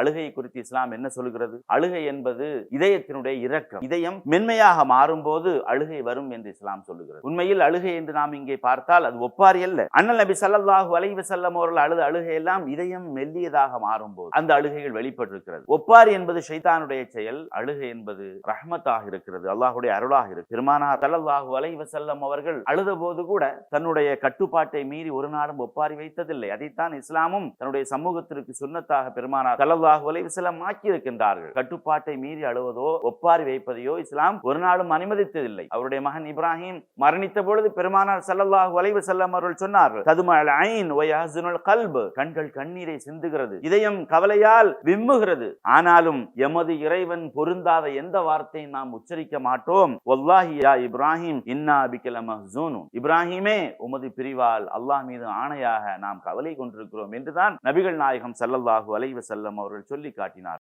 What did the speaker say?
அழுகை குறித்து இஸ்லாம் என்ன சொல்கிறது? அழுகை என்பது இதயத்தினுடைய இரக்கம். இதயம் மென்மையாக மாறும்போது அழுகை வரும் என்று இஸ்லாம் சொல்லுகிறது. உண்மையில் அழுகை என்று நாம் இங்கே பார்த்தால் அது ஒப்பாரி அல்ல. அண்ணல் நபி சல்லாஹு அலைஹி செல்லம் அவர்கள் அழுத அழுகை எல்லாம் இதயம் மெல்லியதாக மாறும்போது அந்த அழுகைகள் வெளிப்பட்டிருக்கிறது. ஒப்பாரி என்பது ஷைத்தானுடைய செயல் அழுகை என்பது ரஹ்மத்தாக இருக்கிறது அல்லாஹுடைய அருளாக இருக்கு. திருமானார் சல்லாஹு அலைவு செல்லம் அவர்கள் அழுத போது கூட தன்னுடைய கட்டுப்பாட்டை மீறி ஒரு நாளும் ஒப்பாரி வைத்ததில்லை. அதைத்தான் இஸ்லாமும் தன்னுடைய சமூகத்திற்கு சுன்னத்தாக பெருமானார் ஸல்லல்லாஹு அலைஹி வஸல்லம் ஆக்கி இருக்கின்றார்கள் கட்டுப்பாட்டை மீறி அழுவதோ ஒப்பாரி வைப்பதையோ இஸ்லாம் ஒரு நாளும் அனுமதித்ததில்லை. அவருடைய மகன் இப்ராஹிம் மரணித்த பொழுது பெருமானார் ஸல்லல்லாஹு அலைஹி வஸல்லம் அவர்கள் சொன்னார்கள் ததுமல் ஐன் வ யஹ்ஸுனுல் கண்கள் கண்ணீரை சிந்துகிறது இதயம் கவலையால் விம்முகிறது. ஆனாலும் எமது இறைவன் பொருந்தாத எந்த வார்த்தையும் நாம் உச்சரிக்க மாட்டோம். வல்லாஹி இப்ராஹிம் இன்னா பிக்கல மஹ்சூனுன் இப்ராஹிமே உமது பிரிவால் அல்லாஹ் மீது ஆணையாக நாம் கவலை கொண்டிருக்கிறோம் என்றுதான் நபிகள் நாயகம் ஸல்லல்லாஹு அலைஹி அவர்கள் அவர்கள் சொல்லி காட்டினார்